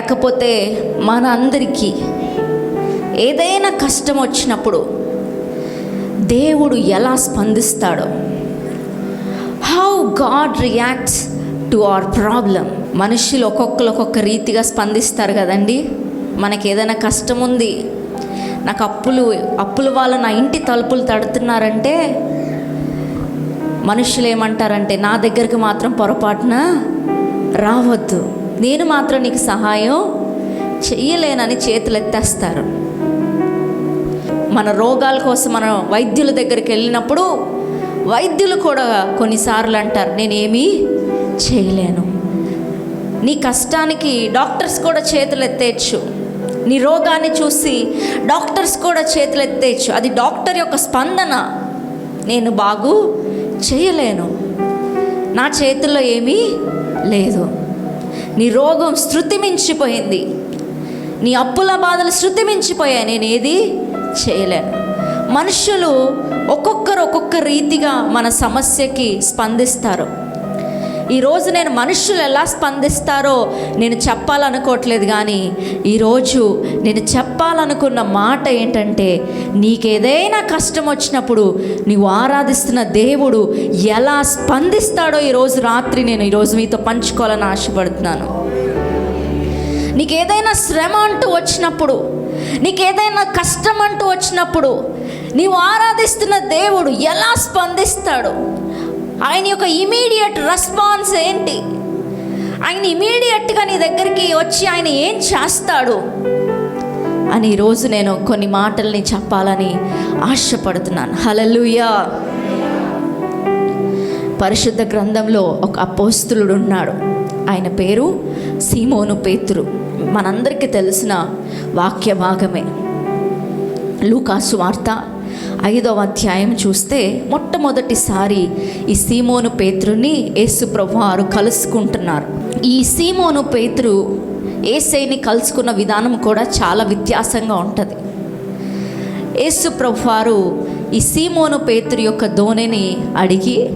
లేకపోతే మన అందరికీ ఏదైనా కష్టం వచ్చినప్పుడు దేవుడు ఎలా స్పందిస్తాడో? How God reacts to our problem మనుషులు ఒక్కొక్కరు ఒక్కొక్క రీతిగా స్పందిస్తారు కదండి. మనకి ఏదైనా కష్టం ఉంది నాకు అప్పులు అప్పుల వాళ్ళు నా ఇంటి తలుపులు తడుతున్నారంటే మనుషులు ఏమంటారంటే నా దగ్గరికి మాత్రం పొరపాటున రావద్దు. నేను మాత్రం నీకు సహాయం చెయ్యలేనని చేతులు ఎత్తేస్తారు మన రోగాల కోసం మనం వైద్యుల దగ్గరికి వెళ్ళినప్పుడు వైద్యులు కూడా కొన్నిసార్లు అంటారు నేనేమీ చేయలేను. నీ కష్టానికి డాక్టర్స్ కూడా చేతులు ఎత్తేయచ్చు నీ రోగాన్ని చూసి డాక్టర్స్ కూడా చేతులు ఎత్తేయచ్చు అది డాక్టర్ యొక్క స్పందన. నేను బాగు చేయలేను. నా చేతుల్లో ఏమీ లేదు. నీ రోగం శృతి మించిపోయింది నీ అప్పుల బాధలు శృతి మించిపోయాయి నేను ఏది చేయలేను. మనుషులు ఒక్కొక్కరు ఒక్కొక్క రీతిగా మన సమస్యకి స్పందిస్తారు. ఈరోజు నేను మనుషులు ఎలా స్పందిస్తారో నేను చెప్పాలనుకోవట్లేదు కానీ ఈరోజు నేను చెప్పాలనుకున్న మాట ఏంటంటే నీకేదైనా కష్టం వచ్చినప్పుడు నీవు ఆరాధిస్తున్న దేవుడు ఎలా స్పందిస్తాడో ఈరోజు రాత్రి నేను ఈరోజు మీతో పంచుకోవాలని ఆశపడుతున్నాను. నీకు ఏదైనా శ్రమ అంటూ వచ్చినప్పుడు నీకు ఏదైనా కష్టం అంటూ వచ్చినప్పుడు నీవు ఆరాధిస్తున్న దేవుడు ఎలా స్పందిస్తాడు? ఆయన యొక్క ఇమీడియట్ రెస్పాన్స్ ఏంటి? ఆయన ఇమీడియట్గా నీ దగ్గరికి వచ్చి ఆయన ఏం చేస్తాడు? అని ఈరోజు నేను కొన్ని మాటల్ని చెప్పాలని ఆశపడుతున్నాను. హలలుయా పరిశుద్ధ గ్రంథంలో ఒక అపోస్తులుడు ఉన్నాడు. ఆయన పేరు సీమోను పేతురు. మనందరికీ తెలిసిన వాక్య భాగమే లూకాసు వార్త ఐదవ అధ్యాయం చూస్తే మొట్టమొదటిసారి ఈ సీమోను పేతురుని యేసు వారు కలుసుకుంటున్నారు. ఈ సీమోను పేతురు ఏసైని కలుసుకున్న విధానం కూడా చాలా వ్యత్యాసంగా ఉంటుంది. యేసు వారు ఈ సీమోను పేతురు యొక్క దోణిని అడిగి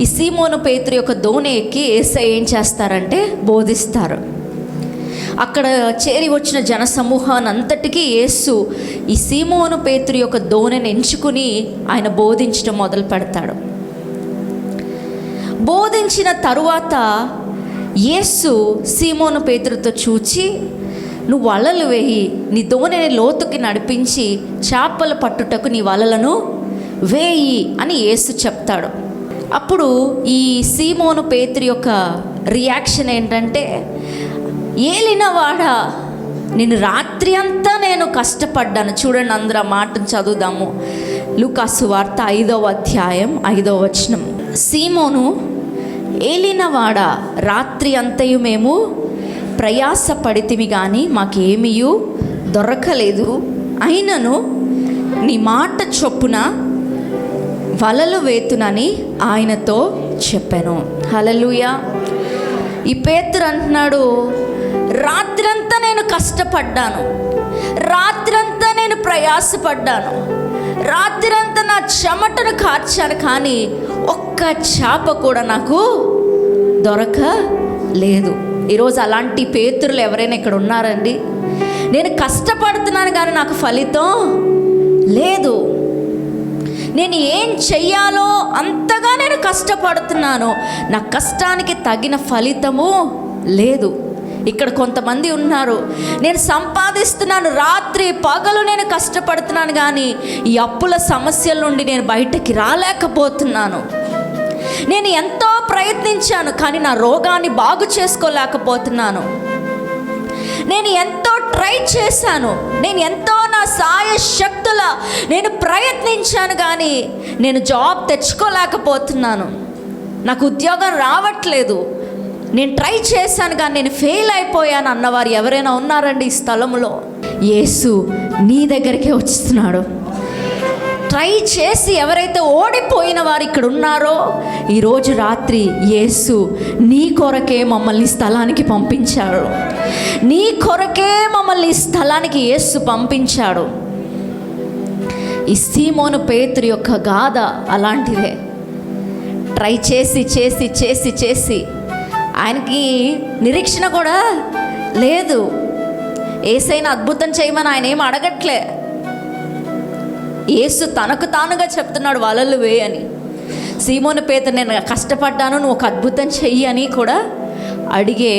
ఈ సీమోను పేతురు యొక్క దోణి ఎక్కి ఏసై ఏం చేస్తారంటే బోధిస్తారు. అక్కడ చేరి వచ్చిన జన సమూహాన్ని అంతటికీ యేసు ఈ సీమోను పేతురు యొక్క దోణిని ఎంచుకుని ఆయన బోధించడం మొదలు పెడతాడు. బోధించిన తరువాత యేసు సీమోను పేతురుతో చూచి నువ్వు వలలు వేయి నీ దోణిని లోతుకి నడిపించి చేపలు పట్టుటకు నీ వలలను వేయి అని యేసు చెప్తాడు. అప్పుడు ఈ సీమోను పేతురు యొక్క రియాక్షన్ ఏంటంటే ఏలినవాడా? నేను రాత్రి అంతా నేను కష్టపడ్డాను. చూడండి అందరూ ఆ మాటను చదువుదాము. లుకాసు వార్త ఐదవ అధ్యాయం ఐదవ వచనం. సీమోను ఏలినవాడ? రాత్రి అంతయు మేము ప్రయాసపడితిమి కానీ మాకేమీ దొరకలేదు. అయినను నీ మాట చొప్పున వలలు వేతునని ఆయనతో చెప్పాను. హలలుయ ఈ పేతురు అంటున్నాడు రాత్రంతా నేను కష్టపడ్డాను. రాత్రంతా నేను ప్రయాసపడ్డాను. రాత్రంతా నా చెమటను కార్చాను కానీ ఒక్క చేప కూడా నాకు దొరక లేదు. ఈరోజు అలాంటి పేతురులు ఎవరైనా ఇక్కడ ఉన్నారండి? నేను కష్టపడుతున్నాను కానీ నాకు ఫలితం లేదు. నేను ఏం చెయ్యాలో అంతగా నేను కష్టపడుతున్నాను. నా కష్టానికి తగిన ఫలితము లేదు. ఇక్కడ కొంతమంది ఉన్నారు. నేను సంపాదిస్తున్నాను రాత్రి పగలు నేను కష్టపడుతున్నాను కానీ ఈ అప్పుల సమస్యల నుండి నేను బయటకి రాలేకపోతున్నాను. నేను ఎంతో ప్రయత్నించాను కానీ నా రోగాన్ని బాగు చేసుకోలేకపోతున్నాను. నేను ఎంతో ట్రై చేశాను నేను ఎంతో నా సాయ శక్తుల నేను ప్రయత్నించాను కానీ నేను జాబ్ తెచ్చుకోలేకపోతున్నాను. నాకు ఉద్యోగం రావట్లేదు. నేను ట్రై చేశాను కానీ నేను ఫెయిల్ అయిపోయాను అన్నవారు ఎవరైనా ఉన్నారండి ఈ స్థలంలో యేసు నీ దగ్గరికే వస్తున్నాడు ట్రై చేసి ఎవరైతే ఓడిపోయిన వారు ఇక్కడ ఉన్నారో ఈరోజు రాత్రి యేసు నీ కొరకే మమ్మల్ని స్థలానికి పంపించాడు. నీ కొరకే మమ్మల్ని స్థలానికి యేసు పంపించాడు. ఈ సీమోను పేతురు యొక్క గాథ అలాంటిదే. ట్రై చేసి చేసి చేసి చేసి ఆయనకి నిరీక్షణ కూడా లేదు. ఏసైనా అద్భుతం చేయమని ఆయన ఏం అడగట్లే. ఏసు తనకు తానుగా చెప్తున్నాడు వలలు వేయని సీమోని పేత నేను కష్టపడ్డాను నువ్వు ఒక అద్భుతం చెయ్యి అని కూడా అడిగే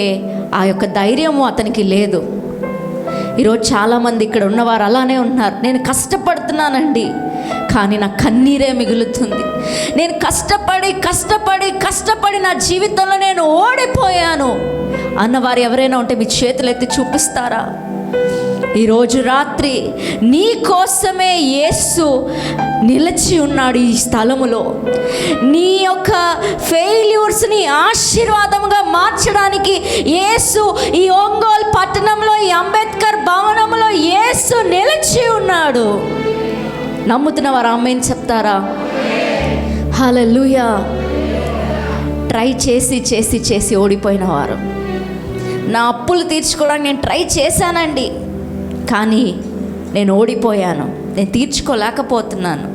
ఆ యొక్క ధైర్యము అతనికి లేదు. ఈరోజు చాలామంది ఇక్కడ ఉన్నవారు అలానే ఉన్నారు. నేను కష్టపడుతున్నానండి కానీ నా కన్నీరే మిగులుతుంది. నేను కష్టపడి కష్టపడి కష్టపడి నా జీవితంలో నేను ఓడిపోయాను. అన్నవారు ఎవరైనా ఉంటే మీ చేతులు ఎత్తి చూపిస్తారా? ఈరోజు రాత్రి నీ కోసమే యేసు నిలిచి ఉన్నాడు ఈ స్థలములో. నీ యొక్క ఫెయిల్యూర్స్ని ఆశీర్వాదముగా మార్చడానికి యేసు ఈ ఒంగోలు పట్టణంలో ఈ అంబేద్కర్ భవనంలో యేసు నిలిచి ఉన్నాడు. నమ్ముతున్న వారు అమ్మేం చెప్తారా? హల్లెలూయా. ట్రై చేసి చేసి చేసి ఓడిపోయిన వారు. నా అప్పులు తీర్చుకోవడానికి నేను ట్రై చేశానండి. కానీ నేను ఓడిపోయాను. నేను తీర్చుకోలేకపోతున్నాను.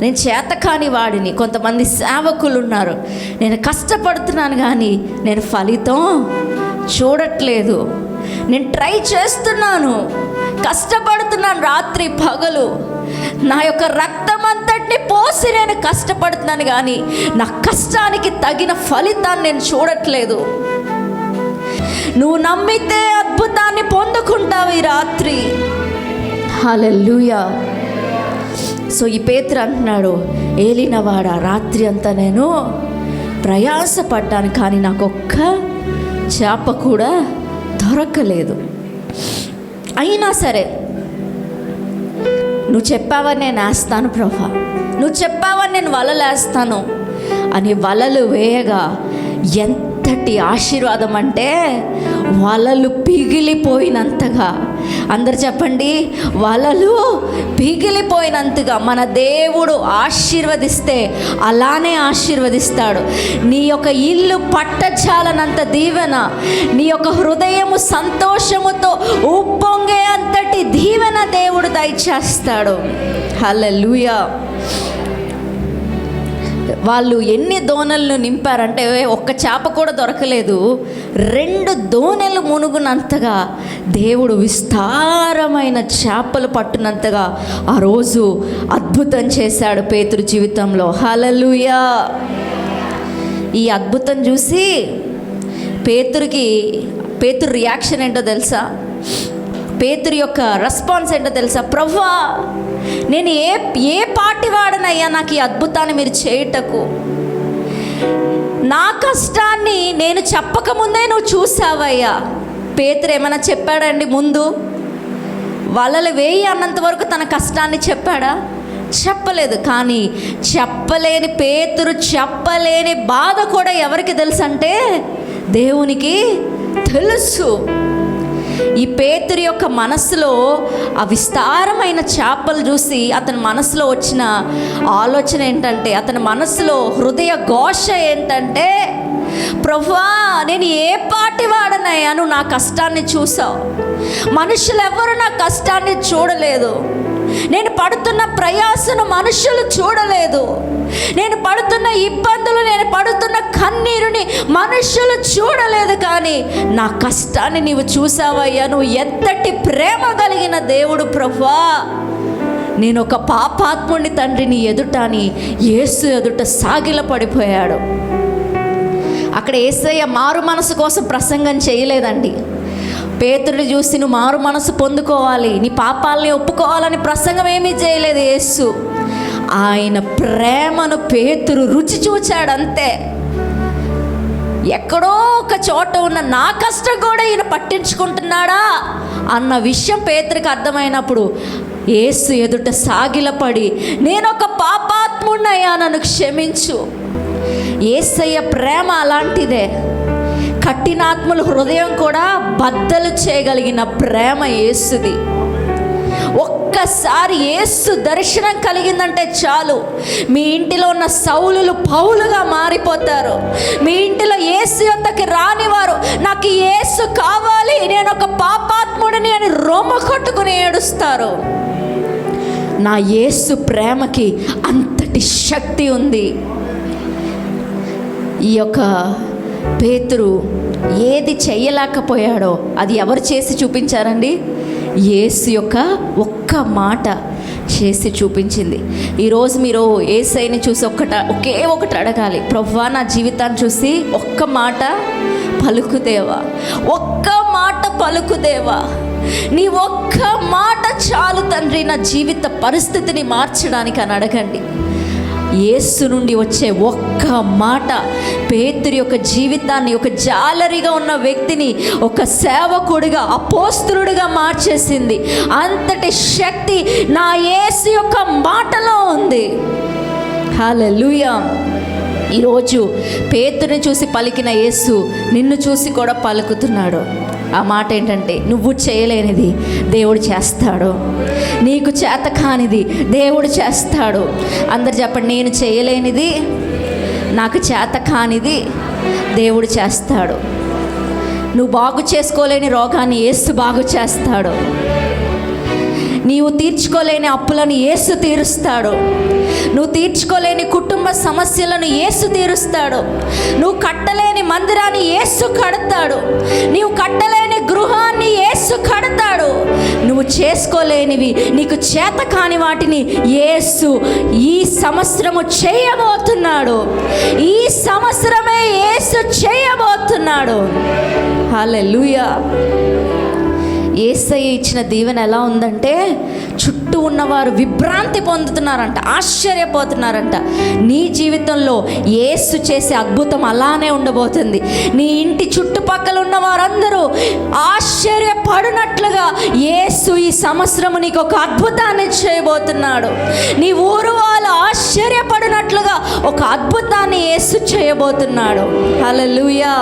నేను చేతకాని వాడిని. కొంతమంది సేవకులు ఉన్నారు నేను కష్టపడుతున్నాను కానీ నేను ఫలితం చూడట్లేదు. నేను ట్రై చేస్తున్నాను. కష్టపడుతున్నాను రాత్రి పగలు. నా యొక్క రక్తం అంతటిని పోసి నేను కష్టపడుతున్నాను కానీ నా కష్టానికి తగిన ఫలితాన్ని నేను చూడట్లేదు. నువ్వు నమ్మితే అద్భుతాన్ని పొందుకుంటావు ఈ రాత్రి. హల్లెలూయా. సో ఈ పేతురు అంటున్నాడు ఏలినవాడ రాత్రి అంతా నేను ప్రయాసపడ్డాను కానీ నాకు ఒక్క చేప కూడా దొరకలేదు. అయినా సరే నువ్వు చెప్పావని నేను వేస్తాను ప్రభా. నువ్వు చెప్పావని నేను వలలు వేస్తాను అని వలలు వేయగా ఎంత ఎంతటి ఆశీర్వాదం అంటే వలలు పిగిలిపోయినంతగా. అందరు చెప్పండి వలలు పిగిలిపోయినంతగా మన దేవుడు ఆశీర్వదిస్తే అలానే ఆశీర్వదిస్తాడు. నీ యొక్క ఇల్లు పట్టచాలనంత దీవెన నీ యొక్క హృదయము సంతోషముతో ఉప్పొంగే అంతటి దీవెన దేవుడు దయచేస్తాడు. హల్లెలూయా. వాళ్ళు ఎన్ని దోణలను నింపారంటే ఒక్క చేప కూడా దొరకలేదు. రెండు దోణలు మునుగునంతగా దేవుడు విస్తారమైన చేపలు పట్టునంతగా ఆ రోజు అద్భుతం చేశాడు పేతురు జీవితంలో. హలలుయా ఈ అద్భుతం చూసి పేతురికి పేతురు రియాక్షన్ ఏంటో తెలుసా? పేతురు యొక్క రెస్పాన్స్ ఏంటో తెలుసా? ప్రవ్వా నేను ఏ ఏ పాటి వాడనయ్యా నాకు ఈ అద్భుతాన్ని మీరు చేయుటకు? నా కష్టాన్ని నేను చెప్పకముందే నువ్వు చూసావయ్యా. పేతురు ఏమైనా చెప్పాడండి ముందు? వలలు వేయి అన్నంత వరకు తన కష్టాన్ని చెప్పాడా? చెప్పలేదు కానీ చెప్పలేని పేతురు చెప్పలేని బాధ కూడా ఎవరికి తెలుసు అంటే దేవునికి తెలుసు. ఈ పేతురి యొక్క మనస్సులో ఆ విస్తారమైన చేపలు చూసి అతని మనసులో వచ్చిన ఆలోచన ఏంటంటే అతని మనసులో హృదయ ఘోష ఏంటంటే ప్రభా నేను ఏ పాటి వాడనయ్యా? నువ్వు నా కష్టాన్ని చూసావు. మనుషులు ఎవరు నా కష్టాన్ని చూడలేదు. నేను పడుతున్న ప్రయాసను మనుషులు చూడలేదు. నేను పడుతున్న ఇబ్బందులు నేను పడుతున్న కన్నీరు మనుషులు చూడలేదు కానీ నా కష్టాన్ని నీవు చూసావయ్యా. నువ్వు ఎంతటి ప్రేమ కలిగిన దేవుడు ప్రభా. నేను ఒక పాపాత్ముని తండ్రిని ఎదుటని యేసు ఎదుట సాగిల పడిపోయాడు. అక్కడ ఏసయ్య మారు మనసు కోసం ప్రసంగం చేయలేదండి. పేతుడిని చూసి నువ్వు మారు మనసు పొందుకోవాలి నీ పాపాలని ఒప్పుకోవాలని ప్రసంగం ఏమీ చేయలేదు యేసు. ఆయన ప్రేమను పేతురు రుచి చూచాడు అంతే ఎక్కడో ఒక చోట ఉన్న నా కష్టం కూడా ఈయన పట్టించుకుంటున్నాడా అన్న విషయం పేదరికి అర్థమైనప్పుడు ఏసు ఎదుట సాగిలపడి నేను ఒక పాపాత్ముడినయ్యా నన్ను క్షమించు. ఏసయ్య ప్రేమ అలాంటిదే. కఠినాత్ముల హృదయం కూడా బద్దలు చేయగలిగిన ప్రేమ ఏసుది. ఒక్కసారి యేసు దర్శనం కలిగిందంటే చాలు. మీ ఇంటిలో ఉన్న సౌలులు పౌలుగా మారిపోతారు. మీ ఇంటిలో ఏసు యొద్దకి రానివారు నాకు ఏసు కావాలి నేను ఒక పాపాత్ముడిని అని రొమ్మ కొట్టుకుని ఏడుస్తారు. నా యేసు ప్రేమకి అంతటి శక్తి ఉంది. ఈ యొక్క పేతురు ఏది చేయలేకపోయాడో అది ఎవరు చేసి చూపించారండి? యేసు యొక్క ఒక్క మాట చేసి చూపించింది. ఈరోజు మీరు ఏసైని చూసి ఒక్కట ఒకే ఒకటి అడగాలి. ప్రవ్వా నా జీవితాన్ని చూసి ఒక్క మాట పలుకుదేవా? ఒక్క మాట పలుకుదేవా? నీ ఒక్క మాట చాలు తండ్రి. నా జీవిత పరిస్థితిని మార్చడానికి అని అడగండి. యేసు నుండి వచ్చే ఒక్క మాట పేతురి యొక్క జీవితాన్ని ఒక జాలరిగా ఉన్న వ్యక్తిని ఒక సేవకుడిగా అపోస్తులుడిగా మార్చేసింది. అంతటి శక్తి నా యేసు యొక్క మాటలో ఉంది. హల్లెలూయా. ఈరోజు పేతుని చూసి పలికిన యేసు నిన్ను చూసి కూడా పలుకుతున్నాడు. ఆ మాట ఏంటంటే నువ్వు చేయలేనిది దేవుడు చేస్తాడు. నీకు చేత కానిది దేవుడు చేస్తాడు. అందరు చెప్పండి నేను చేయలేనిది నాకు చేత కానిది దేవుడు చేస్తాడు. నువ్వు బాగు చేసుకోలేని రోగాన్ని ఏసు బాగు చేస్తాడు. నీవు తీర్చుకోలేని అప్పులను ఏసు తీరుస్తాడు. నువ్వు తీర్చుకోలేని కుటుంబ సమస్యలను ఏసు తీరుస్తాడు. నువ్వు కట్టలేని మందిరాన్ని ఏసు కడతాడు. నీవు కట్టలేని గృహాన్ని ఏసు కడతాడు. నువ్వు చేసుకోలేనివి నీకు చేత కాని వాటిని ఏసు ఈ సంవత్సరము చేయబోతున్నాడు. ఈ సంవత్సరమే ఏసు చేయబోతున్నాడు. హల్లెలూయా. ఏసయ్య ఇచ్చిన దీవెన ఎలా ఉందంటే చుట్టూ ఉన్నవారు విభ్రాంతి పొందుతున్నారంట ఆశ్చర్యపోతున్నారంట. నీ జీవితంలో ఏసు చేసే అద్భుతం అలానే ఉండబోతుంది. నీ ఇంటి చుట్టుపక్కల ఉన్న వారందరూ ఆశ్చర్యపడినట్లుగా ఏసు ఈ సంవత్సరము నీకు ఒక అద్భుతాన్ని చేయబోతున్నాడు. నీ ఊరు వాళ్ళు ఆశ్చర్యపడినట్లుగా ఒక అద్భుతాన్ని ఏసు చేయబోతున్నాడు. హల్లెలూయా.